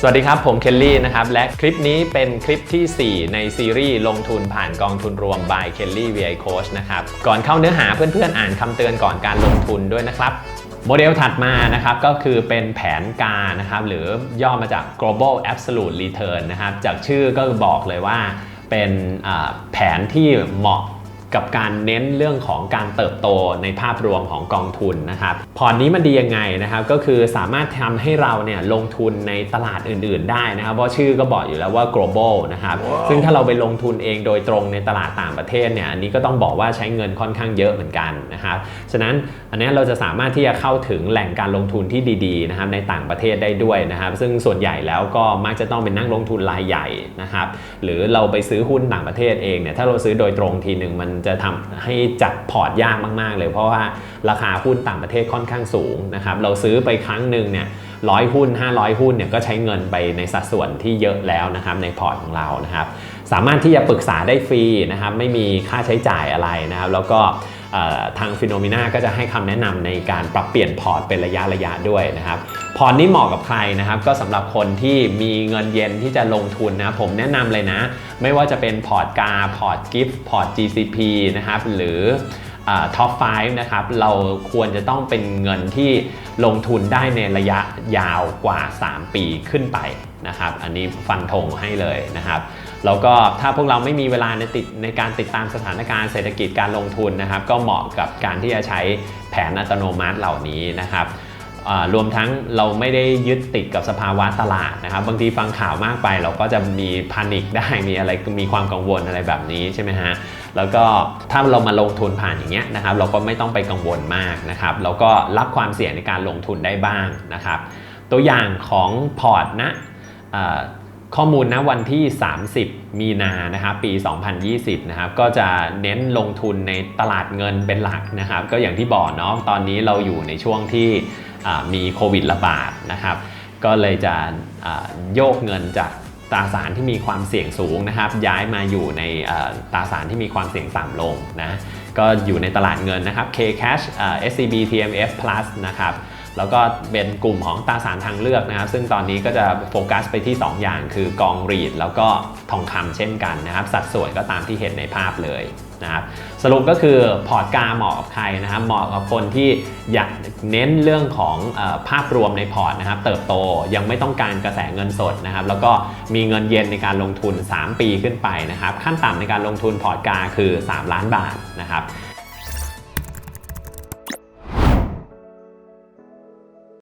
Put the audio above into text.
สวัสดีครับ ผมเคลลี่นะครับ และคลิปนี้เป็นคลิปที่ 4 ในซีรีส์ลงทุนผ่านกองทุนรวม by Kelly VI Coach นะครับ ก่อนเข้าเนื้อหาเพื่อนๆ อ่านคำเตือนก่อนการลงทุนด้วยนะครับ โมเดลถัดมานะครับ ก็คือเป็นแผนการนะครับ หรือย่อมาจาก global absolute return นะครับ จากชื่อก็บอกเลยว่าเป็นแผนที่เหมาะ กับการเน้นเรื่องของการเติบโตในภาพรวมของกองทุนนะครับพอร์ตนี้มันดียังไงนะครับ ก็คือสามารถทำให้เราเนี่ยลงทุนในตลาดอื่น ๆ ได้นะครับ เพราะชื่อก็บอกอยู่แล้วว่า global นะครับซึ่งถ้าเราไปลงทุนเองโดยตรงในตลาดต่างประเทศเนี่ยอันนี้ก็ต้องบอกว่าใช้เงินค่อนข้างเยอะเหมือนกันนะครับฉะนั้นอันนี้เราจะสามารถที่จะเข้าถึงแหล่งการลงทุนที่ดีๆนะครับในต่างประเทศได้ด้วยนะครับ ซึ่งส่วนใหญ่แล้วก็มักจะต้องเป็นนักลงทุนรายใหญ่นะครับหรือเราไปซื้อหุ้นต่างประเทศเองเนี่ยถ้าเราซื้อโดยตรงทีหนึ่งมันจะทำให้จัดพอร์ตยากมาก ๆ เลย เพราะว่าราคาหุ้นต่างประเทศค่อนข้างสูงนะครับเราซื้อไปครั้งหนึ่งเนี่ยร้อยหุ้น 500 หุ้นเนี่ยก็ใช้เงินไปในสัดส่วนที่เยอะแล้วนะครับในพอร์ตของเรานะครับสามารถที่จะปรึกษาได้ฟรีนะครับไม่มีค่าใช้จ่ายอะไรนะครับแล้วก็ ทางฟิโนมิน่าก็จะให้คำแนะนำในการปรับเปลี่ยนพอร์ตเป็นระยะระยะด้วยนะครับพอร์ตนี้เหมาะกับใครนะครับก็สำหรับคนที่มีเงินเย็นที่จะลงทุนนะผมแนะนำเลยนะ ไม่ว่าจะเป็นพอร์ตกาพอร์ตกิฟต์พอร์ต GCP นะครับหรือท็อป 5 นะครับ เราควรจะต้องเป็นเงินที่ลงทุนได้ในระยะยาวกว่า 3 ปีขึ้นไป นะครับ อันนี้ฟันธงให้เลยนะครับแล้วก็ถ้าพวกเราไม่มีเวลาในติดในการติดตามสถานการณ์เศรษฐกิจการลงทุนนะครับ ก็เหมาะกับการที่จะใช้แผนอัตโนมัติเหล่านี้นะครับรวมทั้งเราไม่ได้ยึดติดกับสภาวะตลาดนะครับ บางทีฟังข่าวมากไปเราก็จะมีพานิคได้มีอะไรมีความกังวลอะไรแบบนี้ใช่ไหมฮะแล้วก็ถ้าเรามาลงทุนผ่านอย่างเงี้ยนะครับ เราก็ไม่ต้องไปกังวลมากนะครับเราก็รับความเสี่ยงในการลงทุนได้บ้างนะครับ ตัวอย่างของพอร์ตนะ ข้อมูลณวันที่ 30 มีนานะครับปี 2020นะครับก็จะเน้นลงทุนในตลาดเงินเป็นหลักนะครับ ก็อย่างที่บอกเนาะตอนนี้เราอยู่ในช่วงที่มีโควิดระบาดนะครับ ก็เลยจะโยกเงินจากตราสารที่มีความเสี่ยงสูงนะครับ ย้ายมาอยู่ในตราสารที่มีความเสี่ยงต่ำลงนะก็อยู่ในตลาดเงินนะครับ K Cash SCB TMF Plus นะครับ แล้วก็เป็นกลุ่มของตราสารทางเลือกนะครับ ซึ่งตอนนี้ก็จะโฟกัสไปที่ 2 อย่าง คือกองรีดแล้วก็ทองคำเช่นกันนะครับ สัดส่วนก็ตามที่เห็นในภาพเลยนะครับสรุปก็คือพอร์ตกาเหมาะกับใครนะครับ เหมาะกับคนที่อยากเน้นเรื่องของออภาพรวมในพอร์ตนะครับ เติบโตยังไม่ต้องการกระแสเงินสดนะครับ แล้วก็มีเงินเย็นในการลงทุน 3 ปีขึ้นไปนะครับ ขั้นต่ำในการลงทุนพอร์ตกาคือ 3 ล้านบาทนะครับ